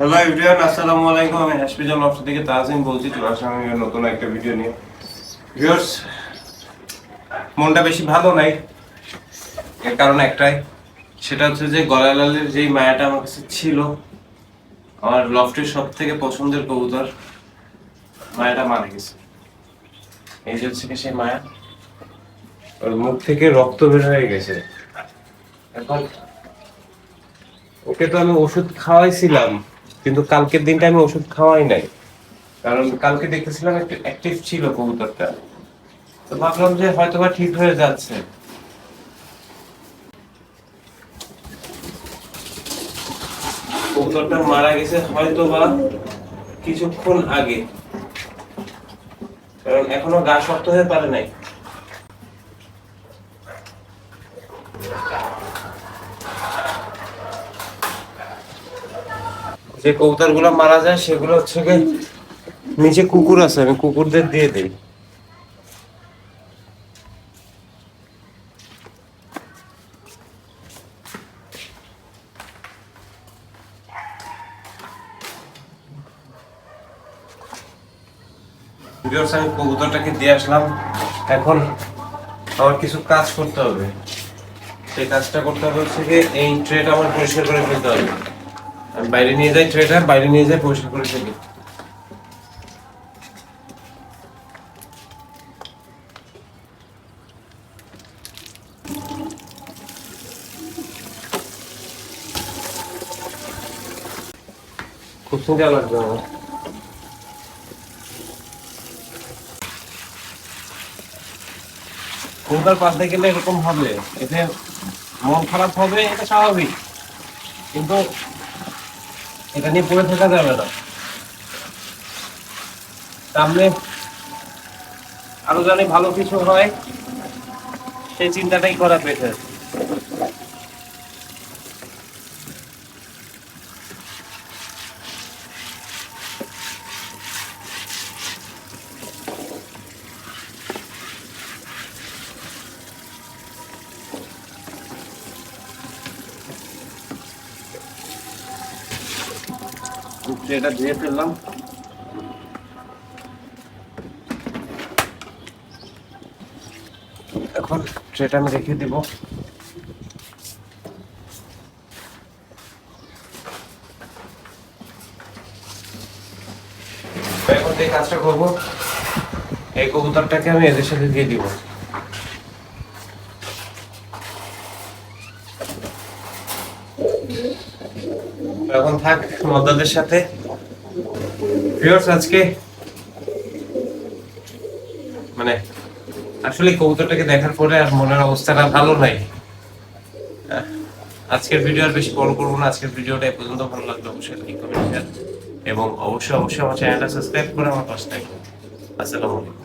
Hello everyone আসসালামু আলাইকুম। আমি হসপিটাল অফিস থেকে তাজিম বলছি। চলে আসলাম নতুন একটা ভিডিও নিয়ে। ভিউয়ার্স, মনটা বেশি ভালো নাই। এর কারণ একটাই, সেটা হচ্ছে যে গলালালের যেই মায়াটা আমার কাছে ছিল, আমার লফটের সব থেকে পছন্দের কবুতর, মায়াটা মারা গেছে। এই যে হচ্ছে সেই মায়া, ওর মুখ থেকে রক্ত বের হয়ে গেছে। এখন ওকে তো আমি ওষুধ খাওয়াইছিলাম। কিন্তু কালকের দিনটা আমি ওষুধ খাওয়াই নাই। কারণ কালকে দেখতেছিলাম একটু অ্যাক্টিভ ছিল কবুতরটা। তো ভাবলাম যে হয়তো বা ঠিক হয়ে যাচ্ছে। কবুতরটা মারা গেছে হয়তো বা কিছুক্ষণ আগে। কারণ এখনও গা শক্ত হয়ে পারে নাই। যে কবুতরগুলো মারা যায়, সেগুলো হচ্ছে গিয়ে নিচে কুকুর আছে, আমি কুকুরদের দিয়ে দিই। আমি কবুতরটাকে দিয়ে আসলাম। এখন আমার কিছু কাজ করতে হবে। সেই কাজটা করতে হবে হচ্ছে এই ট্রেটা আমার পরিষ্কার করে ফেলতে হবে। আমি বাইরে নিয়ে যাই ট্রেটা বাইরে নিয়ে যাই, পরিষ্কার করে ফেলি খুব চিন্তা লাগবে আমার। কবুতর পাশে গেলে এরকম হবে? এতে মন খারাপ হবে, এটা স্বাভাবিক। কিন্তু এটা নিয়ে পড়ে থাকা যাবে না। সামনে আরও জানি ভালো কিছু হয়, সেই চিন্তাটাই করা বেটার এটা ধুয়ে ফেললাম। এখন ট্রেটা আমি রেখে দিব। এখন যে কাজটা করব, এই কবুতরটাকে আমি এদের সাথে দিয়ে দিব। এখন থাক, মদ্দাদের সাথে। ভিউয়ার্স আজকে মানে আসলে কবুতরটাকে দেখার পরে আর মনের অবস্থাটা ভালো নাই। আজকের ভিডিও আর বেশি বড় করব না। আজকের ভিডিওটা এ পর্যন্ত ভালো লাগল অবশ্যই লাইক কমেন্ট এবং অবশ্যই অবশ্যই আমার চ্যানেলটা সাবস্ক্রাইব করে আমার পাশে থাকবেন। আসসালামু আলাইকুম।